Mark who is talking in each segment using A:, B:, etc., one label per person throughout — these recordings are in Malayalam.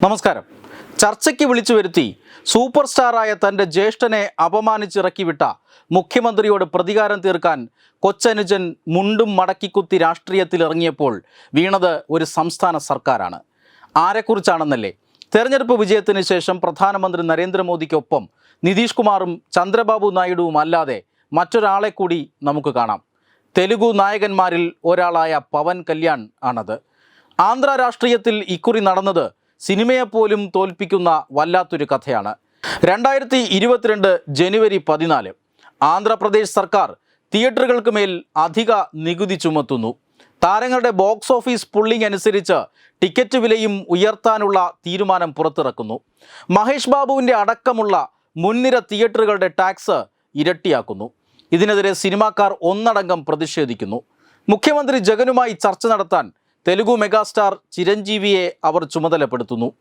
A: നമസ്കാരം. ചർച്ചയ്ക്ക് വിളിച്ചു വരുത്തി സൂപ്പർ സ്റ്റാറായ തന്റെ ജ്യേഷ്ഠനെ അപമാനിച്ചിറക്കിവിട്ട മുഖ്യമന്ത്രിയോട് പ്രതികാരം തീർക്കാൻ കൊച്ചനുജൻ മുണ്ടും മടക്കിക്കുത്തി രാഷ്ട്രീയത്തിൽ ഇറങ്ങിയപ്പോൾ വീണത് ഒരു സംസ്ഥാന സർക്കാരാണ്. ആരെക്കുറിച്ചാണെന്നല്ലേ? തെരഞ്ഞെടുപ്പ് വിജയത്തിന് ശേഷം പ്രധാനമന്ത്രി നരേന്ദ്രമോദിക്കൊപ്പം നിതീഷ് കുമാറും ചന്ദ്രബാബു നായിഡുവും അല്ലാതെ മറ്റൊരാളെ കൂടി നമുക്ക് കാണാം. തെലുഗു നായകന്മാരിൽ ഒരാളായ പവൻ കല്യാൺ ആണത്. ആന്ധ്ര രാഷ്ട്രീയത്തിൽ ഇക്കുറി നടന്നത് സിനിമയെപ്പോലും തോൽപ്പിക്കുന്ന വല്ലാത്തൊരു കഥയാണ്. രണ്ടായിരത്തി ഇരുപത്തിരണ്ട് ജനുവരി പതിനാല് ആന്ധ്രാപ്രദേശ് സർക്കാർ തിയേറ്ററുകൾക്ക് മേൽ അധിക നികുതി ചുമത്തുന്നു. താരങ്ങളുടെ ബോക്സ് ഓഫീസ് പുള്ളിംഗ് അനുസരിച്ച് ടിക്കറ്റ് വിലയും ഉയർത്താനുള്ള തീരുമാനം പുറത്തിറക്കുന്നു. മഹേഷ് ബാബുവിന്റെ അടക്കമുള്ള മുൻനിര തിയേറ്ററുകളുടെ ടാക്സ് ഇരട്ടിയാക്കുന്നു. ഇതിനെതിരെ സിനിമാക്കാർ ഒന്നടങ്കം പ്രതിഷേധിക്കുന്നു. മുഖ്യമന്ത്രി ജഗനുമായി ചർച്ച നടത്താൻ തെലുഗു മെഗാസ്റ്റാർ ചിരഞ്ജീവിയെ അവർ ചുമതലപ്പെടുത്തുന്നു.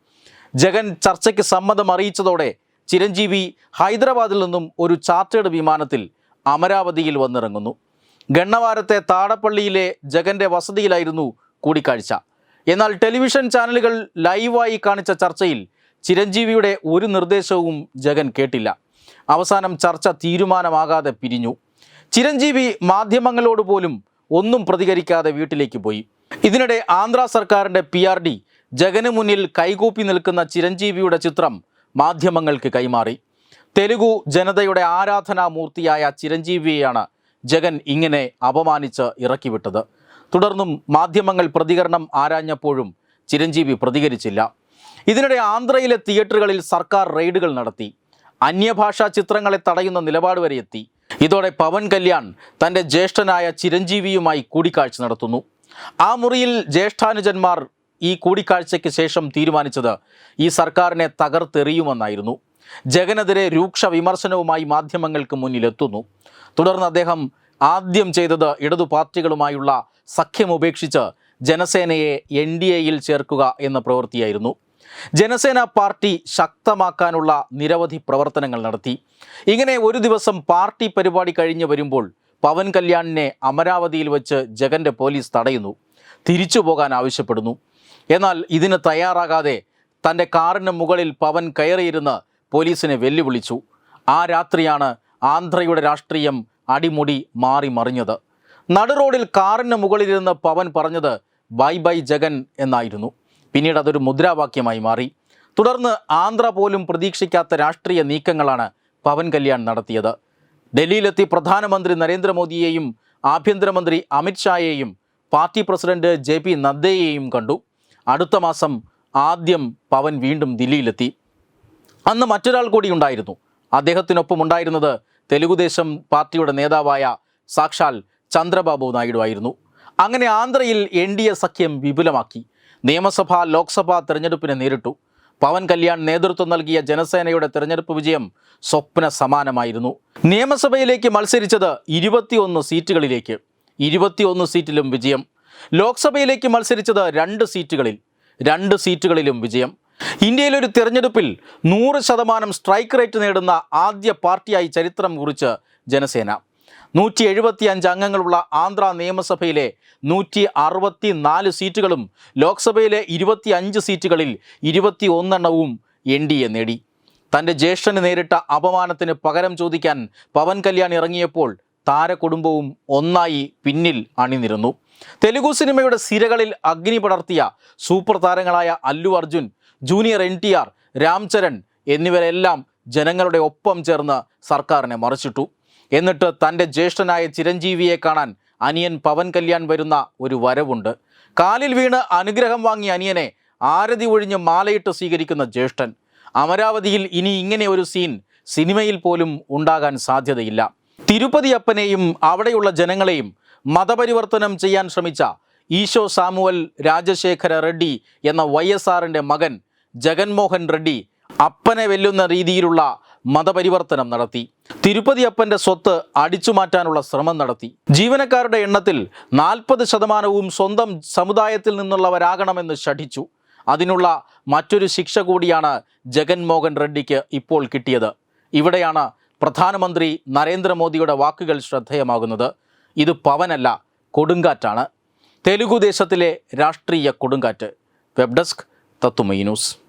A: ജഗൻ ചർച്ചയ്ക്ക് സമ്മതം അറിയിച്ചതോടെ ചിരഞ്ജീവി ഹൈദരാബാദിൽ നിന്നും ഒരു ചാർട്ടേഡ് വിമാനത്തിൽ അമരാവതിയിൽ വന്നിറങ്ങുന്നു. ഗണ്ണവാരത്തെ താടപ്പള്ളിയിലെ ജഗന്റെ വസതിയിലായിരുന്നു കൂടിക്കാഴ്ച. എന്നാൽ ടെലിവിഷൻ ചാനലുകൾ ലൈവായി കാണിച്ച ചർച്ചയിൽ ചിരഞ്ജീവിയുടെ ഒരു നിർദ്ദേശവും ജഗൻ കേട്ടില്ല. അവസാനം ചർച്ച തീരുമാനമാകാതെ പിരിഞ്ഞു. ചിരഞ്ജീവി മാധ്യമങ്ങളോട് പോലും ഒന്നും പ്രതികരിക്കാതെ വീട്ടിലേക്ക് പോയി. ഇതിനിടെ ആന്ധ്ര സർക്കാരിന്റെ പി ആർ ഡി ജഗന് മുന്നിൽ കൈകൂപ്പി നിൽക്കുന്ന ചിരഞ്ജീവിയുടെ ചിത്രം മാധ്യമങ്ങൾക്ക് കൈമാറി. തെലുഗു ജനതയുടെ ആരാധനാമൂർത്തിയായ ചിരഞ്ജീവിയെയാണ് ജഗൻ ഇങ്ങനെ അപമാനിച്ച് ഇറക്കിവിട്ടത്. തുടർന്നും മാധ്യമങ്ങൾ പ്രതികരണം ആരാഞ്ഞപ്പോഴും ചിരഞ്ജീവി പ്രതികരിച്ചില്ല. ഇതിനിടെ ആന്ധ്രയിലെ തിയേറ്ററുകളിൽ സർക്കാർ റെയ്ഡുകൾ നടത്തി. അന്യഭാഷാ ചിത്രങ്ങളെ തടയുന്ന നിലപാട് വരെ എത്തി. ഇതോടെ പവൻ കല്യാൺ തന്റെ ജ്യേഷ്ഠനായ ചിരഞ്ജീവിയുമായി കൂടിക്കാഴ്ച നടത്തുന്നു. ആ മുറിയിൽ ജ്യേഷ്ഠാനുജന്മാർ ഈ കൂടിക്കാഴ്ചയ്ക്ക് ശേഷം തീരുമാനിച്ചത് ഈ സർക്കാരിനെ തകർത്തെറിയുമെന്നായിരുന്നു. ജഗനെതിരെ രൂക്ഷ വിമർശനവുമായി മാധ്യമങ്ങൾക്ക് മുന്നിലെത്തുന്നു. തുടർന്ന് അദ്ദേഹം ആദ്യം ചെയ്തത് ഇടതു പാർട്ടികളുമായുള്ള സഖ്യം ഉപേക്ഷിച്ച് ജനസേനയെ എൻ ഡി എയിൽ ചേർക്കുക എന്ന പ്രവൃത്തിയായിരുന്നു. ജനസേന പാർട്ടി ശക്തമാക്കാനുള്ള നിരവധി പ്രവർത്തനങ്ങൾ നടത്തി. ഇങ്ങനെ ഒരു ദിവസം പാർട്ടി പരിപാടി കഴിഞ്ഞ് വരുമ്പോൾ പവൻ കല്യാണിനെ അമരാവതിയിൽ വെച്ച് ജഗന്റെ പോലീസ് തടയുന്നു. തിരിച്ചു പോകാൻ ആവശ്യപ്പെടുന്നു. എന്നാൽ ഇതിന് തയ്യാറാകാതെ തന്റെ കാറിന് മുകളിൽ പവൻ കയറിയിരുന്ന് പോലീസിനെ വെല്ലുവിളിച്ചു. ആ രാത്രിയാണ് ആന്ധ്രയുടെ രാഷ്ട്രീയം അടിമുടി മാറി മറിഞ്ഞത്. നടുറോഡിൽ കാറിന് മുകളിലിരുന്ന് പവൻ പറഞ്ഞത് ബൈ ബൈ ജഗൻ എന്നായിരുന്നു. പിന്നീട് അതൊരു മുദ്രാവാക്യമായി മാറി. തുടർന്ന് ആന്ധ്ര പോലും പ്രതീക്ഷിക്കാത്ത രാഷ്ട്രീയ നീക്കങ്ങളാണ് പവൻ കല്യാൺ നടത്തിയത്. ഡൽഹിയിലെത്തി പ്രധാനമന്ത്രി നരേന്ദ്രമോദിയെയും ആഭ്യന്തരമന്ത്രി അമിത്ഷായെയും പാർട്ടി പ്രസിഡന്റ് ജെ പി നദ്ദയെയും കണ്ടു. അടുത്ത മാസം ആദ്യം പവൻ വീണ്ടും ദില്ലിയിലെത്തി. അന്ന് മറ്റൊരാൾ കൂടി ഉണ്ടായിരുന്നു. അദ്ദേഹത്തിനൊപ്പം ഉണ്ടായിരുന്നത് തെലുഗുദേശം പാർട്ടിയുടെ നേതാവായ സാക്ഷാൽ ചന്ദ്രബാബു നായിഡു ആയിരുന്നു. അങ്ങനെ ആന്ധ്രയിൽ എൻ ഡി എ സഖ്യം വിപുലമാക്കി. നിയമസഭാ ലോക്സഭാ തെരഞ്ഞെടുപ്പിനെ നേരിട്ടു. പവൻ കല്യാൺ നേതൃത്വം നൽകിയ ജനസേനയുടെ തെരഞ്ഞെടുപ്പ് വിജയം സ്വപ്ന സമാനമായിരുന്നു. നിയമസഭയിലേക്ക് മത്സരിച്ചത് ഇരുപത്തിയൊന്ന് സീറ്റുകളിലേക്ക്. ഇരുപത്തിയൊന്ന് സീറ്റിലും വിജയം. ലോക്സഭയിലേക്ക് മത്സരിച്ചത് രണ്ട് സീറ്റുകളിൽ. രണ്ട് സീറ്റുകളിലും വിജയം. ഇന്ത്യയിലൊരു തിരഞ്ഞെടുപ്പിൽ നൂറ് ശതമാനം സ്ട്രൈക്ക് റേറ്റ് നേടുന്ന ആദ്യ പാർട്ടിയായി ചരിത്രം കുറിച്ച് ജനസേന. നൂറ്റി എഴുപത്തി അഞ്ച് അംഗങ്ങളുള്ള ആന്ധ്ര നിയമസഭയിലെ നൂറ്റി അറുപത്തി നാല് സീറ്റുകളും ലോക്സഭയിലെ ഇരുപത്തി അഞ്ച് സീറ്റുകളിൽ ഇരുപത്തി ഒന്നെണ്ണവും എൻ ഡി എ നേടി. തന്റെ ജ്യേഷ്ഠന് നേരിട്ട അപമാനത്തിന് പകരം ചോദിക്കാൻ പവൻ കല്യാൺ ഇറങ്ങിയപ്പോൾ താരകുടുംബവും ഒന്നായി പിന്നിൽ അണിനിരുന്നു. തെലുഗു സിനിമയുടെ സിരകളിൽ അഗ്നി പടർത്തിയ സൂപ്പർ താരങ്ങളായ Allu Arjun junior N T R Ramcharan എന്നിവരെല്ലാം ജനങ്ങളുടെ ഒപ്പം ചേർന്ന് സർക്കാരിനെ മറിച്ചിട്ടു. എന്നിട്ട് തന്റെ ജ്യേഷ്ഠനായ ചിരഞ്ജീവിയെ കാണാൻ അനിയൻ പവൻ കല്യാൺ വരുന്ന ഒരു വരവുണ്ട്. കാലിൽ വീണ് അനുഗ്രഹം വാങ്ങിയ അനിയനെ ആരതി ഒഴിഞ്ഞ് മാലയിട്ട് സ്വീകരിക്കുന്ന ജ്യേഷ്ഠൻ. അമരാവതിയിൽ ഇനി ഇങ്ങനെ ഒരു സീൻ സിനിമയിൽ പോലും ഉണ്ടാകാൻ സാധ്യതയില്ല. തിരുപ്പതി അപ്പനെയും അവിടെയുള്ള ജനങ്ങളെയും മതപരിവർത്തനം ചെയ്യാൻ ശ്രമിച്ച ഈശോ സാമുവൽ രാജശേഖര റെഡ്ഡി എന്ന വൈ എസ് ആറിന്റെ മകൻ ജഗൻമോഹൻ റെഡ്ഡി അപ്പനെ വെല്ലുന്ന രീതിയിലുള്ള മതപരിവർത്തനം നടത്തി. തിരുപ്പതി അപ്പന്റെ സ്വത്ത് അടിച്ചു മാറ്റാനുള്ള ശ്രമം നടത്തി. ജീവനക്കാരുടെ എണ്ണത്തിൽ നാൽപ്പത് ശതമാനവും സ്വന്തം സമുദായത്തിൽ നിന്നുള്ളവരാകണമെന്ന് ശഠിച്ചു. അതിനുള്ള മറ്റൊരു ശിക്ഷ കൂടിയാണ് ജഗൻമോഹൻ റെഡ്ഡിക്ക് ഇപ്പോൾ കിട്ടിയത്. ഇവിടെയാണ് പ്രധാനമന്ത്രി നരേന്ദ്രമോദിയുടെ വാക്കുകൾ ശ്രദ്ധേയമാകുന്നത്. ഇത് പവനല്ല കൊടുങ്കാറ്റാണ്. തെലുഗു ദേശത്തിലെ രാഷ്ട്രീയ കൊടുങ്കാറ്റ്. വെബ് ഡെസ്ക് തത്തുമൈ ന്യൂസ്.